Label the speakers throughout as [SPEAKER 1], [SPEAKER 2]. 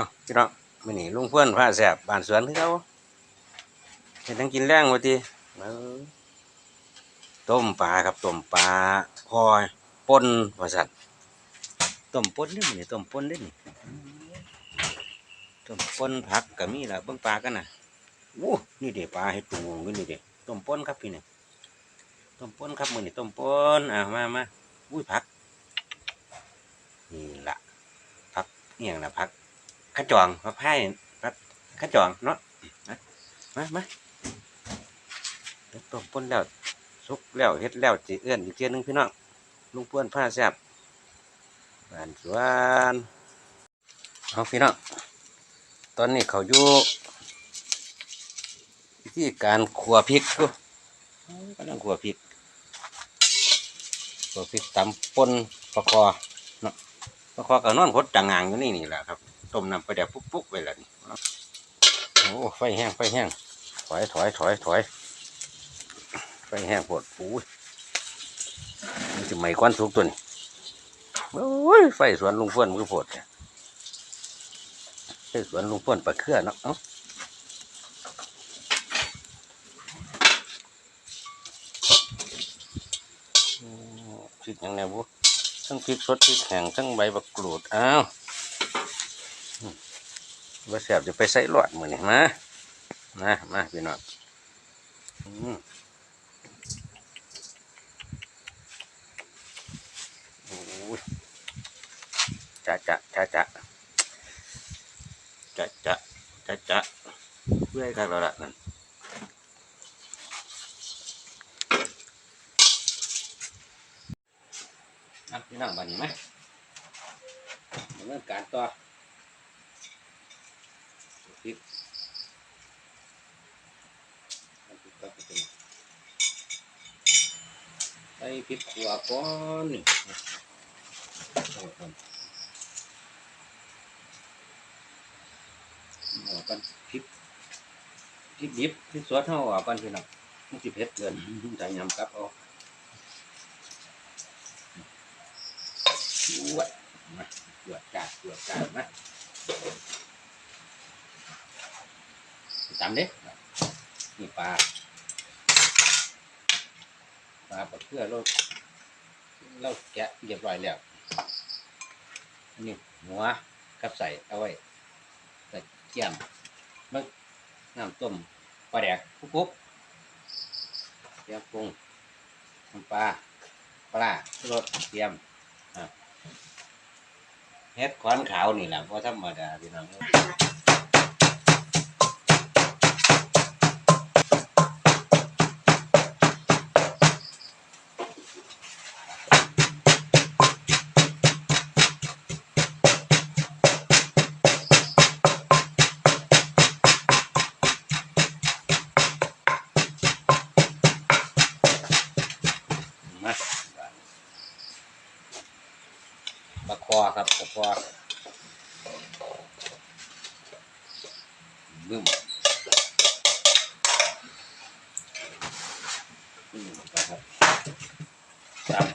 [SPEAKER 1] อ้าวพี่น้องมื้อนี้ลุงเพื่อนพาแซ่บบ้านสวนคือเขาเฮ็ดทั้งกินแรงว่าติเออต้มปลาครับต้มปลาพอยป่นว่าซั่นต้มป่นเด้มื้อนี้ต้มป่นเด้อนี่ต้มป่นผักก็มีละเบิ่งปลากันนะโอ้นี่เด้ปลาเฮ็ดตูงอยู่นี่เด้ต้มป่นครับพี่เนี่ยต้มป่นครับมื้อนี้ต้มป่นอ่ามามาอุ้ยผักนี่ละผักอีหยังน่ะผัก ขจองมาไพ่ครับขจองเนาะมามาต้มป่นแล้วสุกแล้วเฮ็ดแล้วจีเอื้อนอีกเทียนึงพี่น้องลุงป้วนผ้าแซ่บหวานสวนเอาพี่น้องตอนนี้เขาอยู่วิธีการขัวพริกกูกำลังขัวพริกขัวพริกตำป่นปลาคอเนาะปลาคอกับนอนพดจังงางอยู่นี่นี่แหละครับ ต้มน้ำไปลาแดกปุ๊กๆไปแล้วนี่โอ้ไฟแห้งไฟแห้งถอยถอยถอยถอยไฟแห้งปวดปูยมันจะไหม้ควันสุกตัวนี้โอ้ยไฟสวนลุงเพื่อนมือปวดไฟสวนลุงเพื่อนปลาเครือเนาะเอ้าพริกยังไงบุทั้งพริกสดพริกแห้งทั้งใบบักกรูดอ้าว ว่แสบจะไปใส่หลอดมือนี่มามามาพี่น้องจะจะจะจะจะจะจะจะเพื่อให้กันแล้วล่ะนั่นอะพี่น้องบันนี้ไหมดำเนินการต่อ พริกน้ำพริกก็จะเป็นใส่พริกขัวก่อนนี่โอ้ก่อนเอากันพริกพริกดิบพริกสดเท่าอะกันพี่น้องมันจะเผ็ดเกินใจยำกลับเอาวดมาจวดจาดจวดจาดนะ ตามเด้นี่ปลาปลาปลาเพื่อเราเราแกะเรียบร้อยแล้วนี่หัวกับใส่เอาไว้ใส่เจียมเบิ่งน้ำต้มปลาแดกปุ๊บปุ๊บเตรียมปรุงน้ำปลาปลารสเตรียมเฮ็ดขวานขาวนี่แหละเพราะธรรมดาพี่น้อง บึ้มบึ้มครับตาม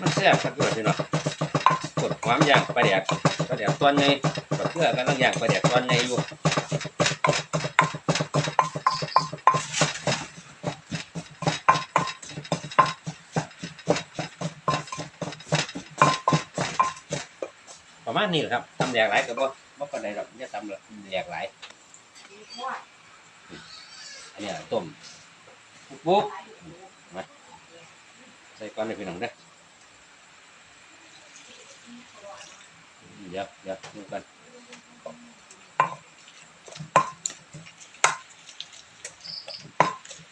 [SPEAKER 1] มันแซ่บครับพี่น้องกดความย่างปลาแดกปลาแดกตอนในปลาเพื่อกำลังย่างปลาแดกตอนในอยู่ แหลกหลายก็บ่บ่ปานใดหรอกจะทำแหลกหลายอันนี้ต้มปุ๊บมาใส่ก้อนให้พี่น้องเด้อเดี๋ยวเดี๋ยวดูกัน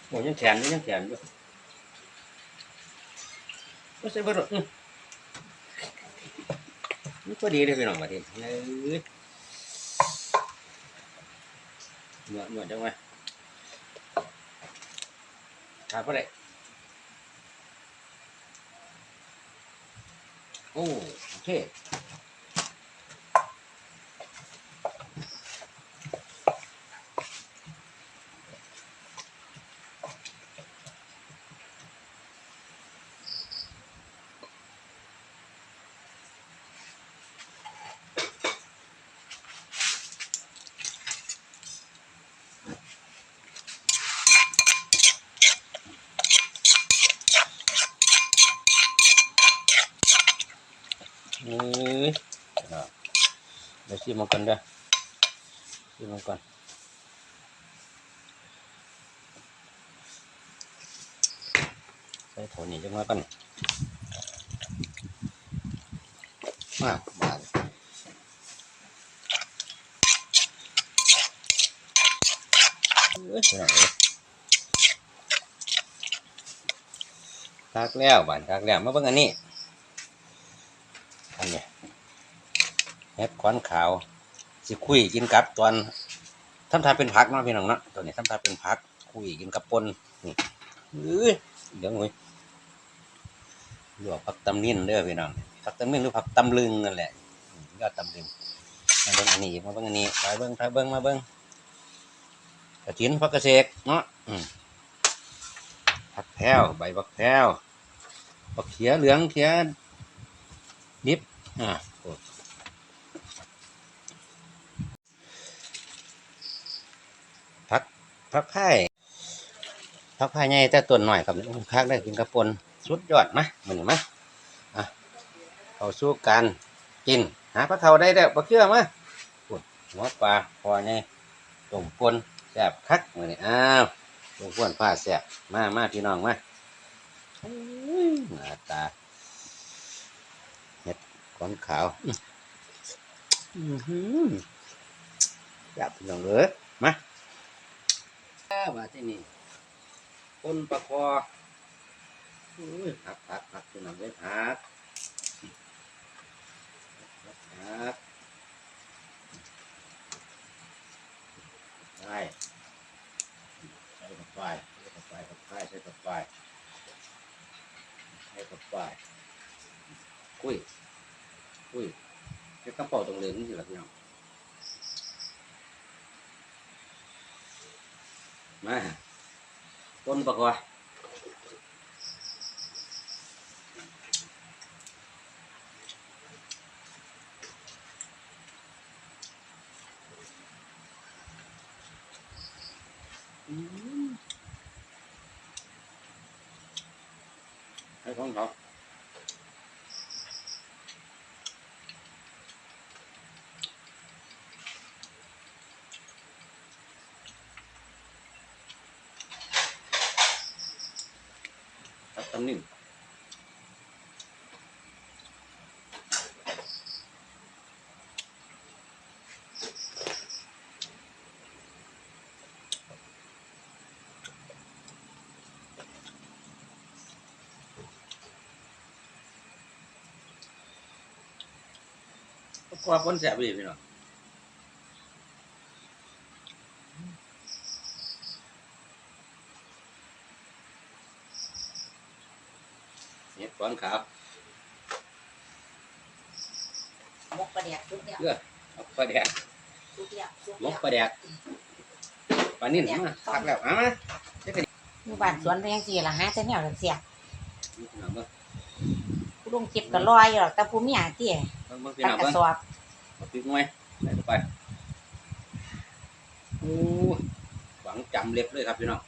[SPEAKER 1] โอ้ยังแขนอยู่ยังแขนอยู่ไม่ใช่บ่หรอก นก็ดีเลยพี่น้องประเทศเอ้ยหนวดหนวดจังไงขาดไปเลยโอ้โอเค ชิมมันก่อนเด้อชิมมันก่อนใส่โถนี่จังมาก่อนมาบาดเอ้ยเอาเลยคักแล้วบานคักแล้วมาเบิ่งอันนี้เนี้ย เห็ดขวานขาว สิคุยกินกับตอนทำทาเป็นผักเนาะพี่น้องเนาะตัวนี้ทำทาเป็นผัก คุยกินกับปนนี่เอ้ยเดี๋ยวงุ้ยลวกผักตำลินเด้อพี่น้องผักตำลินหรือผักตำลึงนั่นแหละยอดตำลึงมาเบิ่งอันนี้มาเบิ่งอันนี้ไปเบิ่งไปเบิ่งมาเบิ่งกระถินผักกระเสกเนาะผักแพรวใบผักแพรวผักเขียเหลืองเขียดิบอ่าโอ้ พักไผ่พักไผ่ใหญ่แต่ต้นหน่อยครับคักได้กินกระปนสุดยอดมะมันนี่มะอะเอาสู้กันกินหาปลาเทาได้แล้วปลาเชื่อมาปุ่นหัวปลาพอไงต้มปนแซ่บคักมือนี่อ้าวต้มปนผ้าแซ่บมามาพี่น้องมาหน้าตาเห็ดขอนขาวอือหือแซ่บพี่น้องเลยมา ว่าที่นี่ต้นประคออุ้ยผักผักผักพี่น้องเลยผักผักใช่ใส่กับไฟใส่กับไฟกับไฟใส่กับไฟใส่กับไฟคุยคุยแค่กระเป๋าตรงเลยนี่สิล่ะพี่น้อง มาต้นประกอบอืมให้ของเขาตัดตำหนึ่ง ประกอบคนแสบอีกพี่น้องเห็ดก้อนขาว
[SPEAKER 2] มกประเดียกทุกอย่าง
[SPEAKER 1] เอาปลาแดก
[SPEAKER 2] ทุกอย่างทุก
[SPEAKER 1] ม
[SPEAKER 2] อกย่าง
[SPEAKER 1] ปลาแดกปลานิ่นมาตักแล้วเอามา
[SPEAKER 2] อยู่บ้านสวนเป็นยังสี่ละฮะแต่แนวเสีย
[SPEAKER 1] พี่น้องเบิ่ง
[SPEAKER 2] ผู้ ลงเก็บก็ลอยอยู่หรอกแต่ผู้มีอาเตี้ย
[SPEAKER 1] เบิ่งเบิ่งพี่
[SPEAKER 2] ตั้
[SPEAKER 1] น้
[SPEAKER 2] ง
[SPEAKER 1] อง
[SPEAKER 2] กระ
[SPEAKER 1] เบิ่ง
[SPEAKER 2] สอบ
[SPEAKER 1] เอาพริกหน่อยใส่เข้าไปโอ้ยหวังจำเล็บเลยครับพี่น้อง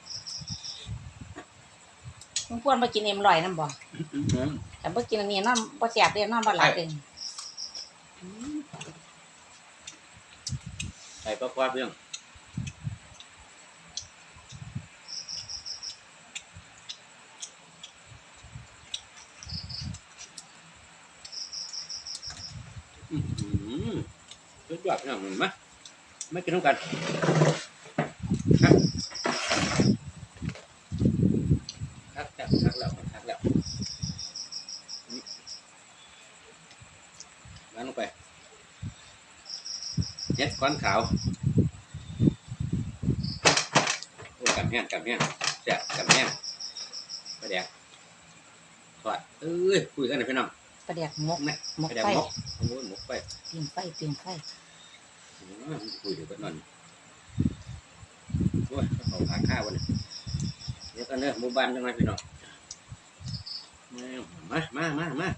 [SPEAKER 2] มึงพวนมากินเอ็มลอยน้ำบ่
[SPEAKER 1] อื้อหือ
[SPEAKER 2] แต่บ่กินอันนี้น้ำบ่แสบเด้น้ำบ่หลายเด้
[SPEAKER 1] ใส่ปลาควาพี่น้อง อื้อหือสุดยอดพี่น้องเห็นไหมไม่กินน้ำกันครับครับครับครับแล้วครับแล้วนี่วางลงไปเจ็ดก้อนขาวโอ้ยกำแห้งกำแห้งแซ่บกำแห้งไปแดกทอดเอ้ยคุยกันหน่อยพี่น้อง
[SPEAKER 2] ประเดียกมก
[SPEAKER 1] นะ
[SPEAKER 2] มก
[SPEAKER 1] ไปแดก
[SPEAKER 2] ไฟ
[SPEAKER 1] หมก โอ้ยหมกไป
[SPEAKER 2] ปิ่งไฟปิ่งไฟ
[SPEAKER 1] อืมคุยเดี๋ยวก็นอนโอ้ยเขาหาข้าววันนี้เดี๋ยวกันเนอะหมู่บ้านจังไงพี่น้องมามามามา